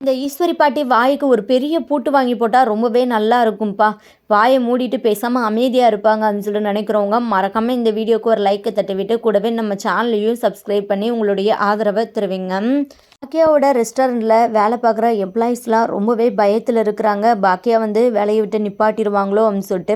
இந்த ஈஸ்வரி பாட்டி வாய்க்கு ஒரு பெரிய பூட்டு வாங்கி போட்டால் ரொம்பவே நல்லா இருக்கும்ப்பா வாயை மூடிட்டு பேசாமல் அமைதியாக இருப்பாங்க அப்படின்னு சொல்லிட்டு நினைக்கிறவங்க மறக்காமல் இந்த வீடியோக்கு ஒரு லைக்கை தட்டிவிட்டு கூடவே நம்ம சேனலையும் சப்ஸ்கிரைப் பண்ணி உங்களுடைய ஆதரவை தருவீங்க. பாக்கியாவோட ரெஸ்டாரண்ட்டில் வேலை பார்க்குற எம்ப்ளாயீஸ்லாம் ரொம்பவே பயத்தில் இருக்கிறாங்க. பாக்கியா வந்து வேலையை விட்டு நிப்பாட்டிடுவாங்களோ அப்படின்னு சொல்லிட்டு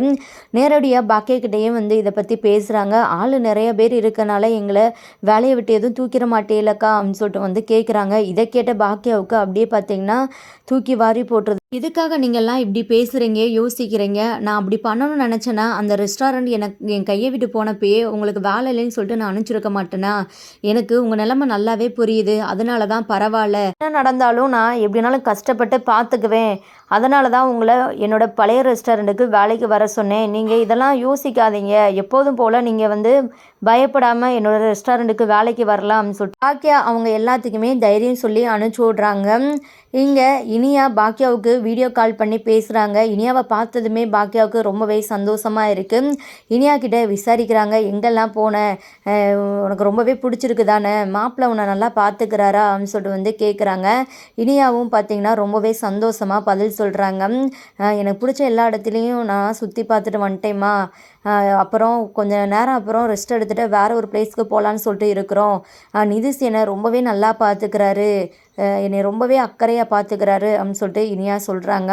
நேரடியாக பாக்கியா வந்து இதை பற்றி பேசுகிறாங்க ஆள் நிறைய பேர் இருக்கனால எங்களை வேலையை விட்டு எதுவும் தூக்கிட மாட்டேலக்கா அப்படின்னு சொல்லிட்டு வந்து கேட்குறாங்க இதை கேட்ட பாக்கியாவுக்கு அப்படியே பார்த்தீங்கன்னா தூக்கி வாரி போட்டுருது. இதுக்காக நீங்கள்லாம் இப்படி பேசுகிறீங்க யோசிக்கிறீங்க. நான் அப்படி பண்ணணும்னு நினச்சேன்னா அந்த ரெஸ்டாரண்ட் எனக்கு என் கையை விட்டு போனப்பயே உங்களுக்கு வேலை இல்லைன்னு சொல்லிட்டு நான் அனுப்பிச்சிருக்க மாட்டேனா? எனக்கு உங்கள் நிலமை நல்லாவே புரியுது. அதனால தான் பரவாயில்ல. என்ன நடந்தாலும் நான் எப்படினாலும் கஷ்டப்பட்டு பார்த்துக்குவேன் அதனால தான் உங்களை என்னோடய பழைய ரெஸ்டாரண்ட்டுக்கு வேலைக்கு வர சொன்னேன். நீங்கள் இதெல்லாம் யோசிக்காதீங்க. எப்போதும் போல் நீங்கள் வந்து பயப்படாமல் என்னோடய ரெஸ்டாரண்ட்டுக்கு வேலைக்கு வரலாம்னு சொல்லிட்டு பாக்கியா அவங்க எல்லாத்துக்குமே தைரியம் சொல்லி அனுப்பிச்சி விட்றாங்க. இங்கே இனியா பாக்கியாவுக்கு வீடியோ கால் பண்ணி பேசுகிறாங்க இனியாவை பார்த்ததுமே பாக்கியாவுக்கு ரொம்பவே சந்தோஷமாக இருக்குது இனியா கிட்ட விசாரிக்கிறாங்க. எங்கெல்லாம் போனேன் உனக்கு ரொம்பவே பிடிச்சிருக்கு தானே? மாப்பிள்ளை உன்னை நல்லா பார்த்துக்கிறாரா அப்படின்னு சொல்லிட்டு வந்து கேட்குறாங்க இனியாவும் பார்த்தீங்கன்னா ரொம்பவே சந்தோஷமாக பதில் சொல்கிறாங்க எனக்கு பிடிச்ச எல்லா இடத்துலையும் நான் சுற்றி பார்த்துட்டு வந்துட்டேம்மா. அப்புறம் கொஞ்சம் நேரம் அப்புறம் ரெஸ்ட் எடுத்துகிட்டு வேறு ஒரு பிளேஸ்க்கு போகலான்னு சொல்லிட்டு இருக்கிறோம். நிதிஷ் என்னை ரொம்பவே நல்லா பார்த்துக்கிறாரு என்னை ரொம்பவே அக்கறையாக பார்த்துக்கிறாரு அப்படின்னு சொல்லிட்டு இனியா சொல்கிறாங்க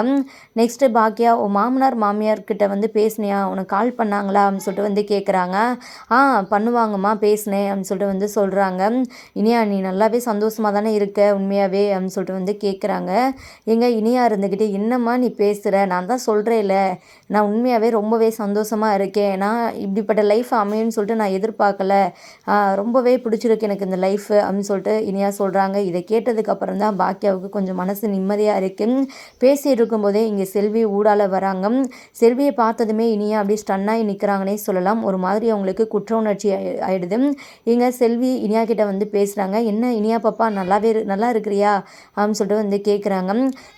நெக்ஸ்ட்டு பாக்கியா உன் மாமனார் மாமியார்கிட்ட வந்து பேசினியா? உனக்கு கால் பண்ணாங்களா? அப்படின்னு சொல்லிட்டு வந்து கேட்குறாங்க ஆ பண்ணுவாங்கம்மா பேசினேன். அப்படின்னு சொல்லிட்டு வந்து சொல்கிறாங்க இனியா நீ நல்லாவே சந்தோஷமாக தானே இருக்க உண்மையாகவே அப்படின்னு சொல்லிட்டு வந்து கேட்குறாங்க எங்கள் இனியா இருந்துக்கிட்டு என்னம்மா நீ பேசுகிற நான் தான் சொல்கிறேன்ல நான் உண்மையாகவே ரொம்பவே சந்தோஷமாக இருக்கேன். நான் இப்படிப்பட்ட லைஃப் அமையும்னு சொல்லிட்டு நான் எதிர்பார்க்கல. ரொம்பவே பிடிச்சிருக்கு எனக்கு இந்த லைஃப் அப்படின்னு சொல்லிட்டு இனியா சொல்கிறாங்க இதை கேட்டதுக்கு அப்புறம் தான் பாக்கியாவுக்கு கொஞ்சம் மனசு நிம்மதியாக இருக்குது பேசிகிட்டு இருக்கும்போதே இங்கே செல்வி ஊடால வராங்க. செல்வியை பார்த்ததுமே இனியா அப்படியே ஸ்டன்னாகி நிற்கிறாங்கன்னே சொல்லலாம். ஒரு மாதிரி அவங்களுக்கு குற்ற உணர்ச்சி ஆயிடுது. இங்கே செல்வி இனியா கிட்ட வந்து பேசுகிறாங்க என்ன இனியா பாப்பா நல்லாவே நல்லா இருக்கிறியா? அப்படின்னு சொல்லிட்டு வந்து கேட்குறாங்க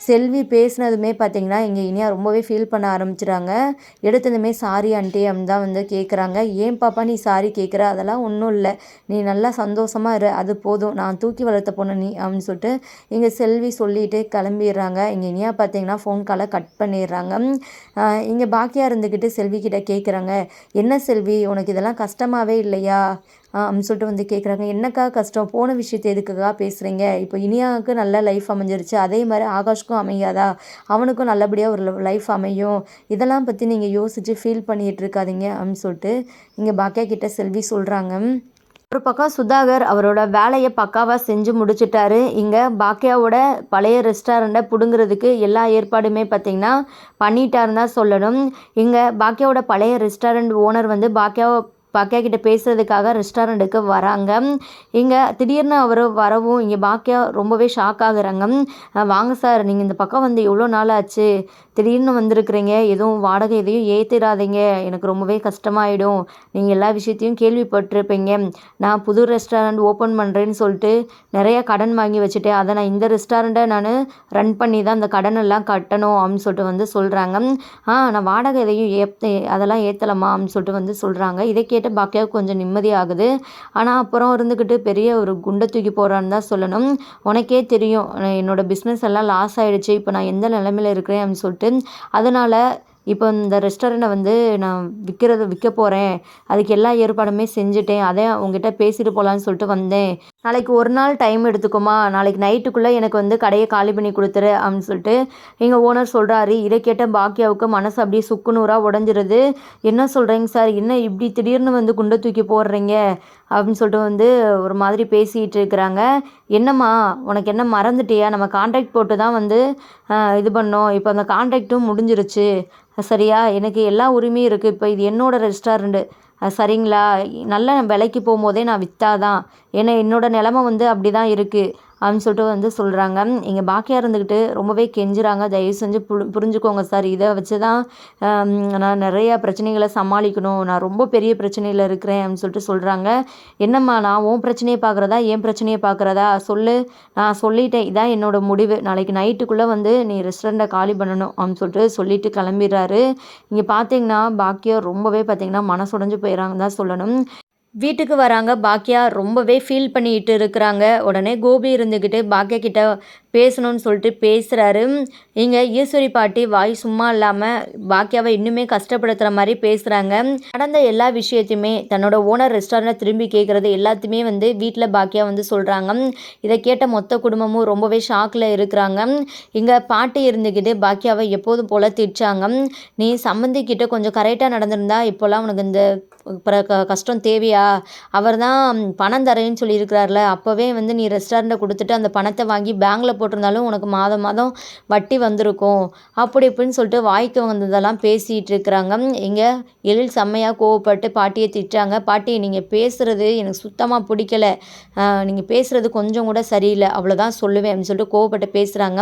செல்வி பேசினதுமே பார்த்தீங்கன்னா இங்கே இனியா ரொம்பவே ஃபீல் பண்ண ஆரம்பிச்சிடாங்க எடுத்ததுமே சாரி ஆண்டி அப்படின்னு தான் வந்து கேட்குறாங்க ஏன் பாப்பா நீ சாரி கேட்குற அதெல்லாம் ஒன்றும் இல்லை. நீ நல்லா சந்தோஷமாக இரு. அது போதும். நான் தூக்கி வளர்த்த பொண்ணு நீ அப்படின்னு சொல்லிட்டு சொல்லிட்டு இங்கே செல்வி சொல்லிட்டு கிளம்பிடுறாங்க. இங்கே இனியா பார்த்தீங்கன்னா ஃபோன் காலை கட் பண்ணிடுறாங்க. இங்கே பாக்கியாக இருந்துக்கிட்டு செல்வி கிட்ட கேட்குறாங்க என்ன செல்வி உனக்கு இதெல்லாம் கஷ்டமாகவே இல்லையா? அப்படின்னு சொல்லிட்டு வந்து கேட்குறாங்க என்னக்கா கஷ்டம்? போன விஷயத்தை எதுக்குக்கா பேசுகிறீங்க இப்போ இனியாவுக்கு நல்ல லைஃப் அமைஞ்சிருச்சு. அதே மாதிரி ஆகாஷ்க்கும் அமையாதா? அவனுக்கும் நல்லபடியாக ஒரு லைஃப் அமையும். இதெல்லாம் பற்றி நீங்கள் யோசித்து ஃபீல் பண்ணிகிட்டு இருக்காதீங்க. அப்படின்னு சொல்லிட்டு இங்கே பாக்கியா கிட்ட செல்வி சொல்கிறாங்க ஒரு பக்கம் சுதாகர் அவரோட வேலையை பக்காவாக செஞ்சு முடிச்சிட்டாரு. இங்கே பாக்கியாவோட பழைய ரெஸ்டாரண்ட்டை பிடுங்கிறதுக்கு எல்லா ஏற்பாடுமே பார்த்திங்கன்னா பண்ணிட்டாருன்னு தான் சொல்லணும். இங்கே பாக்கியாவோட பழைய ரெஸ்டாரண்ட் ஓனர் வந்து பாக்கியாவை பாக்கியா கிட்ட பேசுகிறதுக்காக ரெஸ்டாரண்ட்டுக்கு வராங்க. இங்கே திடீர்னு அவர் வரவும் இங்கே பாக்கியா ரொம்பவே ஷாக் ஆகுறாங்க. வாங்க சார் நீங்கள் இந்த பக்கம் வந்து எவ்வளோ நாள் ஆச்சு திடீர்னு வந்திருக்கிறீங்க எதுவும் வாடகை எதையும் ஏற்றிடாதீங்க எனக்கு ரொம்பவே கஷ்டமாயிடும். நீங்கள் எல்லா விஷயத்தையும் கேள்விப்பட்டிருப்பீங்க. நான் புது ரெஸ்டாரண்ட் ஓப்பன் பண்ணுறேன்னு சொல்லிட்டு நிறைய கடன் வாங்கி வச்சுட்டேன். அதை நான் இந்த ரெஸ்டாரண்ட்டை நான் ரன் பண்ணி தான் அந்த கடன் எல்லாம் கட்டணும் அப்படின்னு சொல்லிட்டு வந்து சொல்கிறாங்க ஆ நான் வாடகை எதையும் ஏற்ற அதெல்லாம் ஏற்றலாமா அப்படின்னு சொல்லிட்டு வந்து சொல்கிறாங்க இதை கேட்டு பாக்கியாவுக்கு கொஞ்சம் நிம்மதியாகுது ஆனால் அப்புறம் இருந்துக்கிட்டு பெரிய ஒரு குண்டை தூக்கி போகிறான்னு தான் சொல்லணும். உனக்கே தெரியும். என்னோடய பிஸ்னஸ் எல்லாம் லாஸ் ஆகிடுச்சு இப்போ நான் எந்த நிலமையில இருக்கிறேன் அப்படின்னு சொல்லிட்டு அதனால் இப்போ இந்த ரெஸ்டாரண்ட்டை வந்து நான் விற்கிறது விற்க போகிறேன் அதுக்கு எல்லா ஏற்பாடுமே செஞ்சுட்டேன். அதே உங்ககிட்ட பேசிட்டு போகலான்னு சொல்லிட்டு வந்தேன். நாளைக்கு ஒரு நாள் டைம் எடுத்துக்குமா? நாளைக்கு நைட்டுக்குள்ளே எனக்கு வந்து கடையை காலி பண்ணி கொடுத்துரு அப்படின்னு சொல்லிட்டு எங்கள் ஓனர் சொல்கிறாரு இதை கேட்ட பாக்கியாவுக்கு மனசு அப்படியே சுக்குநூறாக உடஞ்சிருது. என்ன சொல்கிறீங்க சார் என்ன இப்படி திடீர்னு வந்து குண்டை தூக்கி போடுறீங்க? அப்படின்னு சொல்லிட்டு வந்து ஒரு மாதிரி பேசிகிட்டு இருக்கிறாங்க. என்னம்மா உனக்கு என்ன மறந்துட்டியா? நம்ம கான்ட்ராக்ட் போட்டு தான் வந்து இது பண்ணோம். இப்போ அந்த கான்ட்ராக்ட்டும் முடிஞ்சிருச்சு. சரியா? எனக்கு எல்லா உரிமையும் இருக்குது இப்போ இது என்னோடய ரெஸ்டாரண்ட்டு சரிங்களா? நல்ல விலைக்கு போகும்போதே நான் விற்றாதான் ஏன்னா என்னோடய நிலமை வந்து அப்படி தான் இருக்குது அப்படின்னு சொல்லிட்டு வந்து சொல்கிறாங்க இங்கே பாக்கியாக இருந்துக்கிட்டு ரொம்பவே கெஞ்சுறாங்க. தயவு செஞ்சு புரி புரிஞ்சுக்கோங்க சார். இதை வச்சு தான் நான் நிறையா பிரச்சனைகளை சமாளிக்கணும். நான் ரொம்ப பெரிய பிரச்சனையில் இருக்கிறேன் அப்படின்னு சொல்லிட்டு சொல்கிறாங்க என்னம்மா நான் உன் பிரச்சனையை பார்க்குறதா? என் பிரச்சனையை பார்க்குறதா? சொல்லு. நான் சொல்லிட்டேன். இதான் என்னோடய முடிவு. நாளைக்கு நைட்டுக்குள்ளே வந்து நீ ரெஸ்டாரண்ட்டை காலி பண்ணணும் அப்படின்னு சொல்லிட்டு சொல்லிட்டு கிளம்பிடுறாரு. இங்கே பார்த்தீங்கன்னா பாக்கியம் ரொம்பவே பார்த்தீங்கன்னா மனசுடைஞ்சு போயிடறாங்க தான் சொல்லணும். வீட்டுக்கு வராங்க. பாக்கியா ரொம்பவே ஃபீல் பண்ணிக்கிட்டு இருக்கிறாங்க. உடனே கோபி இருந்துக்கிட்டு பாக்கியா கிட்ட பேசணும்னு சொல்லிட்டு பேசுகிறாரு இங்கே ஈஸ்வரி பாட்டி வாய் சும்மா இல்லாமல் பாக்கியாவை இன்னுமே கஷ்டப்படுத்துகிற மாதிரி பேசுகிறாங்க நடந்த எல்லா விஷயத்தையுமே தன்னோட ஓனர் ரெஸ்டாரண்ட்டை திரும்பி கேட்குறது எல்லாத்தையுமே வந்து வீட்டில் பாக்கியா வந்து சொல்கிறாங்க இதை கேட்ட மொத்த குடும்பமும் ரொம்பவே ஷாக்கில் இருக்கிறாங்க. இங்கே பாட்டி இருந்துக்கிட்டு பாக்கியாவை எப்போதும் போல் திட்டாங்க. நீ சம்மந்திக்கிட்ட கொஞ்சம் கரெக்டாக நடந்திருந்தா இப்போல்லாம் உனக்கு இந்த கஷ்டம் தேவையா? அவர் தான் பணம் தரேன்னு சொல்லியிருக்கிறார்ல. அப்போவே வந்து நீ ரெஸ்டாரண்ட்டை கொடுத்துட்டு அந்த பணத்தை வாங்கி பேங்கில் போட்டிருந்தாலும் உனக்கு மாதம் மாதம் வட்டி வந்திருக்கும். அப்படி இப்படின்னு சொல்லிட்டு வாய்க்கு வந்ததெல்லாம் பேசிகிட்டு இருக்கிறாங்க இங்கே எழில் செம்மையாக கோவப்பட்டு பாட்டியை திட்டுறாங்க. பாட்டி நீங்கள் பேசுகிறது எனக்கு சுத்தமாக பிடிக்கல. நீங்கள் பேசுகிறது கொஞ்சம் கூட சரியில்லை. அவ்வளோதான் சொல்லுவேன் அப்படின்னு சொல்லிட்டு கோவப்பட்டு பேசுகிறாங்க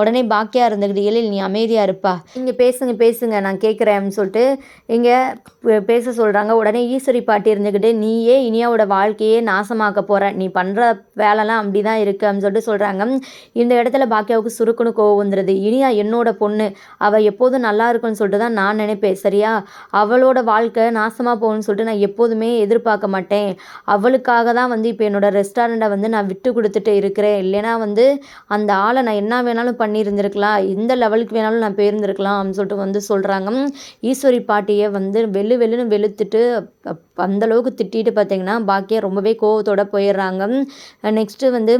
உடனே பாக்கியாக இருந்துக்கிட்டு எழில் நீ அமைதியாக இருப்பா. நீங்கள் பேசுங்க பேசுங்க நான் கேட்குறேன் அப்படின்னு சொல்லிட்டு இங்கே பேச சொல்கிறாங்க உடனே ஈஸ்வரி பாட்டி இருந்துக்கிட்டு நீயே இனியாவோட வாழ்க்கையே நாசமாக்க போகிற நீ பண்ணுற வேலைலாம் அப்படி தான் இருக்குது அப்படின்னு சொல்லிட்டு சொல்கிறாங்க இந்த இடத்துல பாக்கியாவுக்கு சுருக்குன்னு கோவம் வந்துடுது இனியா என்னோட பொண்ணு. அவள் எப்போதும் நல்லா இருக்குன்னு சொல்லிட்டு தான் நான் நினைப்பேன். சரியா? அவளோட வாழ்க்கை நாசமாக போகணும்னு சொல்லிட்டு நான் எப்போதுமே எதிர்பார்க்க மாட்டேன். அவளுக்காக தான் வந்து இப்போ என்னோட ரெஸ்டாரண்ட்டை வந்து நான் விட்டு கொடுத்துட்டு இருக்கிறேன். இல்லைனா வந்து அந்த ஆளை நான் என்ன வேணாலும் பண்ணியிருந்திருக்கலாம். எந்த லெவலுக்கு வேணாலும் நான் போயிருந்திருக்கலாம் அப்படின்னு சொல்லிட்டு வந்து சொல்கிறாங்க ஈஸ்வரி பாட்டியை வந்து வெள்ளு வெள்ளுன்னு வெளுத்துட்டு அந்தளவுக்கு திட்டிட்டு பார்த்தீங்கன்னா பாக்கியா ரொம்பவே கோவத்தோடு போயிடுறாங்க நெக்ஸ்ட்டு வந்து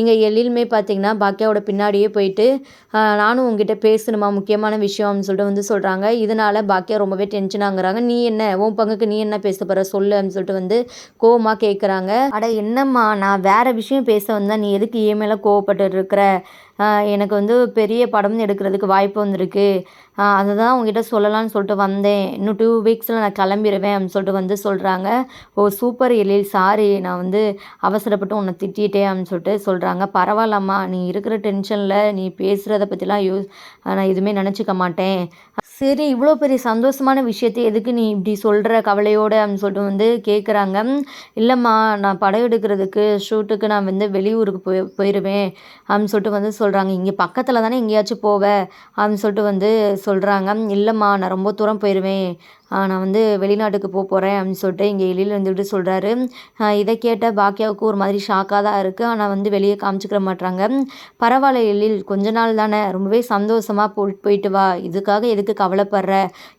இங்கே எழிலுமே பார்த்தீங்கன்னா பாக்கியாவோட பின்னாடியே போயிட்டு நானும் உங்ககிட்ட பேசணுமா? முக்கியமான விஷயம்னு சொல்லிட்டு வந்து சொல்கிறாங்க இதனால் பாக்கியா ரொம்பவே டென்ஷன் ஆகுறாங்க. நீ என்ன? உன் பங்குக்கு நீ என்ன பேச போகிற சொல்லு அப்படின்னு சொல்லிட்டு வந்து கோவமாக கேட்குறாங்க அட என்னம்மா? நான் வேறு விஷயம் பேச வந்தால் நீ எதுக்கு இஎம்ஐயில் கோவப்பட்டு இருக்கிற? எனக்கு வந்து பெரிய படம் எடுக்கிறதுக்கு வாய்ப்பு வந்திருக்கு. அதை தான் உங்ககிட்ட சொல்லலாம்னு சொல்லிட்டு வந்தேன். இன்னும் டூ வீக்ஸில் நான் கிளம்பிடுவேன் அப்படின்னு சொல்லிட்டு வந்து சொல்கிறாங்க ஓ சூப்பர் எழில் சாரி நான் வந்து அவசரப்பட்டு உன்னை திட்டிட்டேன் அப்படின்னு சொல்லிட்டு சொல்கிறாங்க பரவாயில்லம்மா நீ இருக்கிற டென்ஷனில் நீ பேசுகிறத பற்றிலாம் யூஸ் நான் எதுவுமே நினச்சிக்க மாட்டேன். சரி இவ்வளோ பெரிய சந்தோஷமான விஷயத்தை எதுக்கு நீ இப்படி சொல்கிற கவலையோடு அப்படின்னு சொல்லிட்டு வந்து கேட்குறாங்க இல்லைம்மா நான் படம் எடுக்கிறதுக்கு ஷூட்டுக்கு நான் வந்து வெளியூருக்கு போய் போயிடுவேன் அப்படின்னு சொல்லிட்டு வந்து சொல்கிறாங்க இங்கே பக்கத்தில் தானே எங்கேயாச்சும் போவ? அப்படின்னு சொல்லிட்டு வந்து சொல்கிறாங்க இல்லைம்மா நான் ரொம்ப தூரம் போயிடுவேன் நான் வந்து வெளிநாட்டுக்கு போக போகிறேன் அப்படின்னு சொல்லிட்டு இங்கே எழில் இருந்துக்கிட்டு சொல்கிறாரு இதை கேட்ட பாக்கியாவுக்கு ஒரு மாதிரி ஷாக்காக தான் இருக்குது ஆனால் வந்து வெளியே காமிச்சிக்கிற மாட்டாங்க பரவாயில்ல எழில் கொஞ்ச நாள் தானே. ரொம்பவே சந்தோஷமாக போ போயிட்டு வா. இதுக்காக எதுக்கு கவலைப்படுற?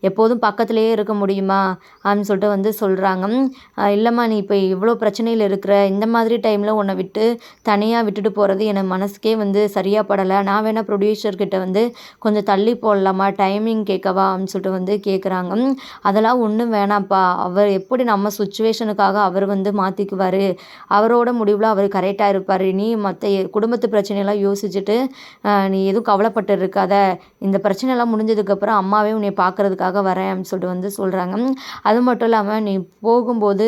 எப்போதும் பக்கத்துலேயே இருக்க முடியுமா? அப்படின்னு சொல்லிட்டு வந்து சொல்கிறாங்க இல்லைம்மா நீ இப்போ இவ்வளோ பிரச்சனையில் இருக்கிற இந்த மாதிரி டைமில் உன்னை விட்டு தனியாக விட்டுட்டு போகிறது எனக்கு மனசுக்கே வந்து சரியாக படலை. நான் வேணால் ப்ரொடியூசர்கிட்ட வந்து கொஞ்சம் தள்ளி போடலாமா? டைமிங் கேட்கவா? அப்படின்னு சொல்லிட்டு வந்து கேட்குறாங்க அதெல்லாம் ஒன்றும் வேணாம்ப்பா. அவர் எப்படி நம்ம சுச்சுவேஷனுக்காக அவர் வந்து மாற்றிக்குவார் அவரோட முடிவில் அவர் கரெக்டாக இருப்பார். நீ மற்ற குடும்பத்து பிரச்சனையெல்லாம் யோசிச்சுட்டு நீ எதுவும் கவலைப்பட்டு இருக்காத இந்த பிரச்சனைலாம் முடிஞ்சதுக்கப்புறம் அம்மாவே உன்னை பார்க்குறதுக்காக வரேன் அப்படின்னு சொல்லிட்டு வந்து சொல்கிறாங்க அது மட்டும் இல்லாமல் நீ போகும்போது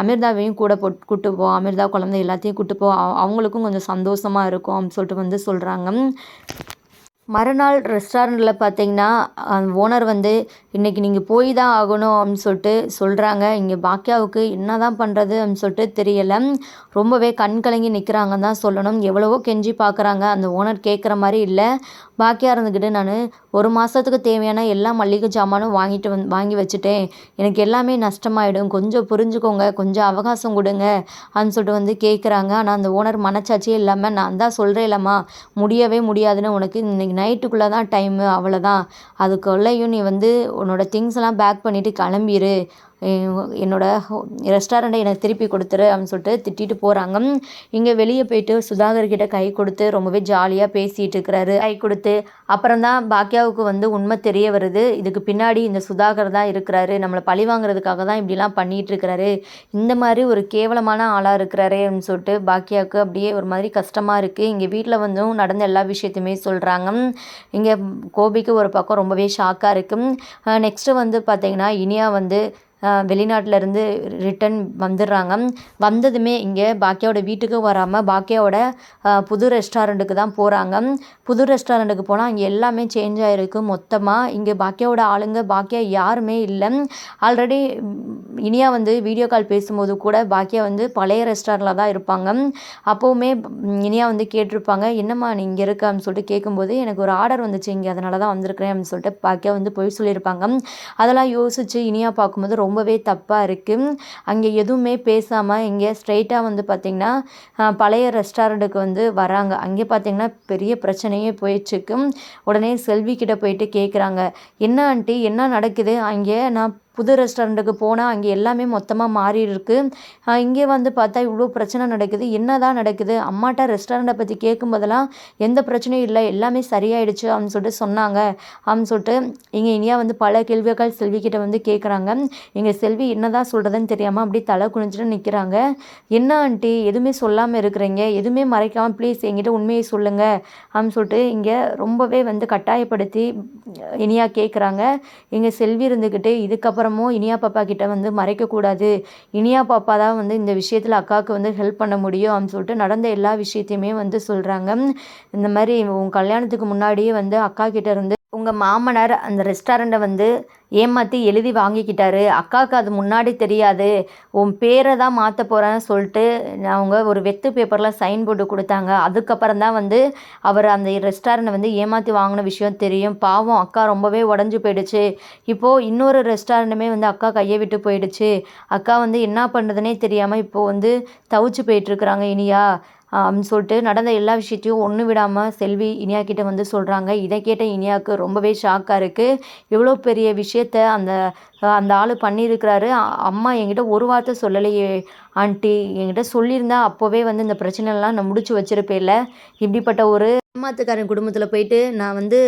அமிர்தாவையும் கூட போட் கூட்டு போ. அமிர்தா குழந்தை எல்லாத்தையும் கூட்டு போ. அவங்களுக்கும் கொஞ்சம் சந்தோஷமாக இருக்கும் அப்படின்னு சொல்லிட்டு வந்து சொல்கிறாங்க மறுநாள் ரெஸ்டாரண்ட்டில் பார்த்தீங்கன்னா ஓனர் வந்து இன்றைக்கி நீங்கள் போய் தான் ஆகணும் அப்படின்னு சொல்லிட்டு சொல்கிறாங்க இங்கே பாக்கியாவுக்கு என்ன தான் பண்ணுறது அப்படின்னு சொல்லிட்டு தெரியலை. ரொம்பவே கண் கலங்கி நிற்கிறாங்கன்னு தான் சொல்லணும். எவ்வளவோ கெஞ்சி பார்க்குறாங்க அந்த ஓனர் கேட்குற மாதிரி இல்லை. பாக்கியாக இருந்துக்கிட்டு நான் ஒரு மாதத்துக்கு தேவையான எல்லா மளிகை சாமானும் வாங்கிட்டு வந் வாங்கி வச்சுட்டேன். எனக்கு எல்லாமே நஷ்டமாயிடும். கொஞ்சம் புரிஞ்சுக்கோங்க. கொஞ்சம் அவகாசம் கொடுங்க அப்படின்னு சொல்லிட்டு வந்து கேட்குறாங்க ஆனால் அந்த ஓனர் மனச்சாட்சியே இல்லாமல் நான் தான் சொல்கிறேன் முடியவே முடியாதுன்னு உனக்கு இன்றைக்கி நைட்டுக்குள்ளே தான் டைமு அவ்வளோதான் அதுக்குள்ளேயும் நீ வந்து உன்னோட திங்ஸ் எல்லாம் பேக் பண்ணிவிட்டு கிளம்பிரு. என்னோடய ரெஸ்டாரண்ட்டை எனக்கு திருப்பி கொடுத்துரு அப்படின்னு சொல்லிட்டு திட்டிட்டு போகிறாங்க இங்கே வெளியே போயிட்டு சுதாகர் கிட்ட கை கொடுத்து ரொம்பவே ஜாலியாக பேசிகிட்டு இருக்கிறாரு. கை கொடுத்து அப்புறம் தான் பாக்கியாவுக்கு வந்து உண்மை தெரிய வருது. இதுக்கு பின்னாடி இந்த சுதாகர் தான் இருக்கிறாரு. நம்மளை பழி வாங்குறதுக்காக தான் இப்படிலாம் பண்ணிகிட்டு இருக்கிறாரு. இந்த மாதிரி ஒரு கேவலமான ஆளாக இருக்கிறாரு அப்படின்னு சொல்லிட்டு பாக்கியாவுக்கு அப்படியே ஒரு மாதிரி கஷ்டமாக இருக்குது இங்கே வீட்டில் வந்தும் நடந்த எல்லா விஷயத்தையுமே சொல்கிறாங்க இங்கே கோபிக்கு ஒரு பக்கம் ரொம்பவே ஷாக்காக இருக்குது நெக்ஸ்ட்டு வந்து பார்த்திங்கன்னா இனியா வந்து வெளிநாட்டிலேருந்து ரிட்டன் வந்துடுறாங்க. வந்ததுமே இங்கே பாக்கியாவோட வீட்டுக்கு வராமல் பாக்கியாவோட புது ரெஸ்டாரண்ட்டுக்கு தான் போகிறாங்க புது ரெஸ்டாரண்ட்டுக்கு போனால் இங்கே எல்லாமே சேஞ்ச் ஆகிருக்கு மொத்தமாக இங்கே பாக்கியாவோட ஆளுங்க பாக்கியா யாருமே இல்லை. ஆல்ரெடி இனியா வந்து வீடியோ கால் பேசும்போது கூட பாக்கியா வந்து பழைய ரெஸ்டாரண்ட்டில் தான் இருப்பாங்க. அப்போவுமே இனியா வந்து கேட்டிருப்பாங்க என்னம்மா நீ இங்கே இருக்க? அப்படின்னு சொல்லிட்டு கேட்கும்போது எனக்கு ஒரு ஆர்டர் வந்துச்சு இங்கே அதனால தான் வந்திருக்கிறேன் அப்படின்னு சொல்லிட்டு பாக்கியா வந்து போய் சொல்லியிருப்பாங்க. அதெல்லாம் யோசித்து இனியா பார்க்கும்போது ரொம்பவே தப்பாக இருக்குது அங்கே எதுவுமே பேசாமல் இங்கே ஸ்ட்ரைட்டாக வந்து பார்த்திங்கன்னா பழைய ரெஸ்டாரண்ட்டுக்கு வந்து வராங்க. அங்கே பார்த்திங்கன்னா பெரிய பிரச்சனையே போயிடுச்சுக்கு உடனே செல்வி கிட்ட போயிட்டு கேட்குறாங்க என்ன ஆண்டி என்ன நடக்குது? அங்கே நான் புது ரெஸ்டாரண்ட்டுக்கு போனால் அங்கே எல்லாமே மொத்தமாக மாறிடுக்கு இங்கே வந்து பார்த்தா இவ்வளோ பிரச்சனை நடக்குது. என்ன தான் நடக்குது? அம்மாட்ட ரெஸ்டாரண்ட்டை பற்றி கேட்கும்போதெல்லாம் எந்த பிரச்சனையும் இல்லை. எல்லாமே சரியாயிடுச்சு அப்படின்னு சொல்லிட்டு சொன்னாங்க. அப்படின்னு சொல்லிட்டு இங்கே இனியா வந்து பல கேள்விகள் செல்விக்கிட்ட வந்து கேட்குறாங்க எங்கள் செல்வி என்ன தான் சொல்கிறதுன்னு தெரியாமல் அப்படியே தலை குனிஞ்சிட்டு நிற்கிறாங்க என்ன ஆண்டி? எதுவுமே சொல்லாமல் இருக்கிறீங்க. எதுவுமே மறைக்காமல் ப்ளீஸ் எங்கிட்ட உண்மையை சொல்லுங்கள் அப்படின்னு சொல்லிட்டு இங்கே ரொம்பவே வந்து கட்டாயப்படுத்தி இனியா கேட்குறாங்க எங்கள் செல்வி இருந்துக்கிட்டு இதுக்கப்புறம் அப்புறமும் இனியா பாப்பா கிட்ட வந்து மறைக்கக்கூடாது இனியா பாப்பா தான் வந்து இந்த விஷயத்தில் அக்காவுக்கு வந்து ஹெல்ப் பண்ண முடியும் அப்படின்னு சொல்லிட்டு நடந்த எல்லா விஷயத்தையுமே வந்து சொல்கிறாங்க இந்த மாதிரி உன் கல்யாணத்துக்கு முன்னாடியே வந்து அக்கா கிட்ட இருந்து உங்கள் மாமனார் அந்த ரெஸ்டாரண்ட்டை வந்து ஏமாற்றி எழுதி வாங்கிக்கிட்டாரு. அக்காவுக்கு அது முன்னாடி தெரியாது. உன் பேரை தான் மாற்ற போகிறேன்னு சொல்லிட்டு அவங்க ஒரு வெத்து பேப்பரில் சைன் போட்டு கொடுத்தாங்க. அதுக்கப்புறம் தான் வந்து அவர் அந்த ரெஸ்டாரண்ட்டை வந்து ஏமாற்றி வாங்கின விஷயம் தெரியும். பாவம் அக்கா ரொம்பவே உடஞ்சி போயிடுச்சு. இப்போது இன்னொரு ரெஸ்டாரண்ட்டுமே வந்து அக்கா கையை விட்டு போயிடுச்சு. அக்கா வந்து என்ன பண்ணுறதுனே தெரியாமல் இப்போது வந்து தவிச்சு போயிட்டுருக்குறாங்க இனியா. சொல்லிட்டு நடந்த எல்லா விஷயத்தையும் ஒன்று விடாமல் செல்வி இனியா கிட்ட வந்து சொல்கிறாங்க இதை கேட்ட இனியாவுக்கு ரொம்பவே ஷாக்காக இருக்குது இவ்வளோ பெரிய விஷயத்த அந்த அந்த ஆள் பண்ணியிருக்கிறாரு. அம்மா என்கிட்ட ஒரு வார்த்தை சொல்லலையே ஆண்டி. என்கிட்ட சொல்லியிருந்தா அப்போவே வந்து இந்த பிரச்சனைலாம் நான் முடிச்சு வச்சிருப்பேல இப்படிப்பட்ட ஒரு ஏமாத்துக்காரன் குடும்பத்தில் போயிட்டு நான் வந்து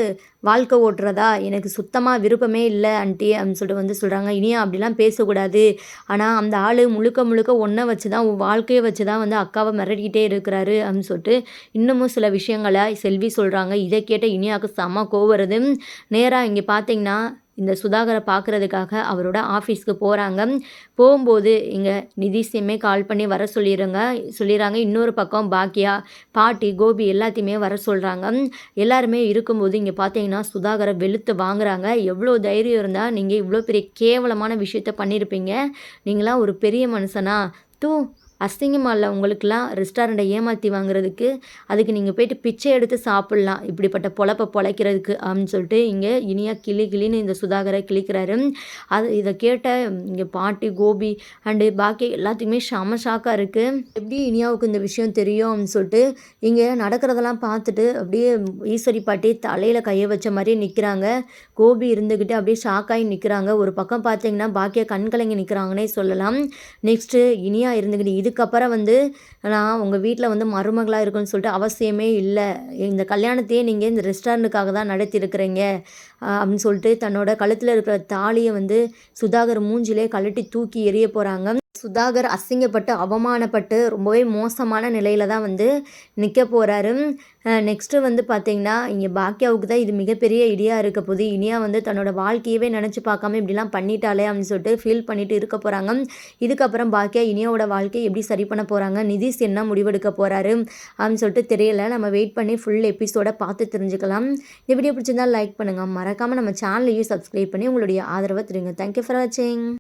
வாழ்க்கை ஓட்டுறதா? எனக்கு சுத்தமாக விருப்பமே இல்லை ஆண்டி அப்படின்னு சொல்லிட்டு வந்து சொல்கிறாங்க இனியும் அப்படிலாம் பேசக்கூடாது. ஆனால் அந்த ஆள் முழுக்க முழுக்க ஒன்றை வச்சு தான் வாழ்க்கையை வச்சு தான் வந்து அக்காவை மிரட்டிக்கிட்டே இருக்கிறாரு அப்படின்னு சொல்லிட்டு இன்னமும் சில விஷயங்களை செல்வி சொல்கிறாங்க இதை கேட்ட இனியாவுக்கு செம்ம கோவருது நேராக இங்கே பார்த்தீங்கன்னா இந்த சுதாகரை பார்க்குறதுக்காக அவரோட ஆஃபீஸ்க்கு போகிறாங்க போகும்போது இங்கே நிதிஷையுமே கால் பண்ணி வர சொல்லிடுங்க சொல்லிடுறாங்க இன்னொரு பக்கம் பாக்கியா பாட்டி கோபி எல்லாத்தையுமே வர சொல்கிறாங்க எல்லாருமே இருக்கும்போது இங்கே பார்த்தீங்கன்னா சுதாகரை வெளுத்து வாங்குறாங்க. எவ்வளோ தைரியம் இருந்தால் நீங்கள் இவ்வளோ பெரிய கேவலமான விஷயத்த பண்ணியிருப்பீங்க நீங்களாம் ஒரு பெரிய மனுஷனா. தூ அசிங்கமாக இல்லை உங்களுக்கெலாம் ரெஸ்டாரண்ட்டை ஏமாற்றி வாங்குறதுக்கு அதுக்கு நீங்கள் போயிட்டு பிச்சை எடுத்து சாப்பிட்லாம். இப்படிப்பட்ட பொழப்பை பொழைக்கிறதுக்கு அப்படின்னு சொல்லிட்டு இங்கே இனியாக கிளி கிளின்னு இந்த சுதாகரை கிளிக்கிறாரு அது இதை கேட்ட இங்கே பாட்டி கோபி அண்டு பாக்கி எல்லாத்துக்குமே செம ஷாக்காக இருக்குது எப்படி இனியாவுக்கு இந்த விஷயம் தெரியும் அப்படின்னு சொல்லிட்டு இங்கே நடக்கிறதெல்லாம் பார்த்துட்டு அப்படியே ஈஸ்வரி பாட்டி தலையில் கையை வச்ச மாதிரி நிற்கிறாங்க கோபி இருந்துக்கிட்டு அப்படியே ஷாக்காகி நிற்கிறாங்க ஒரு பக்கம் பார்த்தீங்கன்னா பாக்கியா கண் கலங்கி நிற்கிறாங்கன்னே சொல்லலாம். நெக்ஸ்ட்டு இனியா இருந்துக்கிட்டு இதுக்கப்புறம் வந்து நான் உங்கள் வீட்டில் வந்து மருமகளாக இருக்குன்னு சொல்லிட்டு அவசியமே இல்லை. இந்த கல்யாணத்தையே நீங்கள் இந்த ரெஸ்டாரண்ட்டுக்காக தான் நடத்தியிருக்கிறீங்க அப்படின்னு சொல்லிட்டு தன்னோட கழுத்தில் இருக்கிற தாலியை வந்து சுதாகர் மூஞ்சிலே கழட்டி தூக்கி எறிய போகிறாங்க சுதாகர் அசிங்கப்பட்டு அவமானப்பட்டு ரொம்பவே மோசமான நிலையில் தான் வந்து நிற்க போகிறாரு நெக்ஸ்ட்டு வந்து பார்த்திங்கன்னா இங்கே பாக்கியாவுக்கு தான் இது மிகப்பெரிய இடியாக இருக்க போது. இனியா வந்து தன்னோட வாழ்க்கையவே நினச்சி பார்க்காம இப்படிலாம் பண்ணிட்டாலே அப்படின்னு சொல்லிட்டு ஃபீல் பண்ணிட்டு இருக்க போகிறாங்க இதுக்கப்புறம் பாக்கியா இனியாவோட வாழ்க்கையை எப்படி சரி பண்ண போகிறாங்க நிதிஷ் என்ன முடிவெடுக்க போகிறாரு அப்படின்னு சொல்லிட்டு தெரியல. நம்ம வெயிட் பண்ணி ஃபுல் எபிசோடை பார்த்து தெரிஞ்சுக்கலாம். இந்த வீடியோ பிடிச்சிருந்தால் லைக் பண்ணுங்கள் மறக்காமல் நம்ம சேனலையும் சப்ஸ்கிரைப் பண்ணி உங்களுடைய ஆதரவை தெரியுங்க தேங்க்யூ ஃபார் வாட்சிங்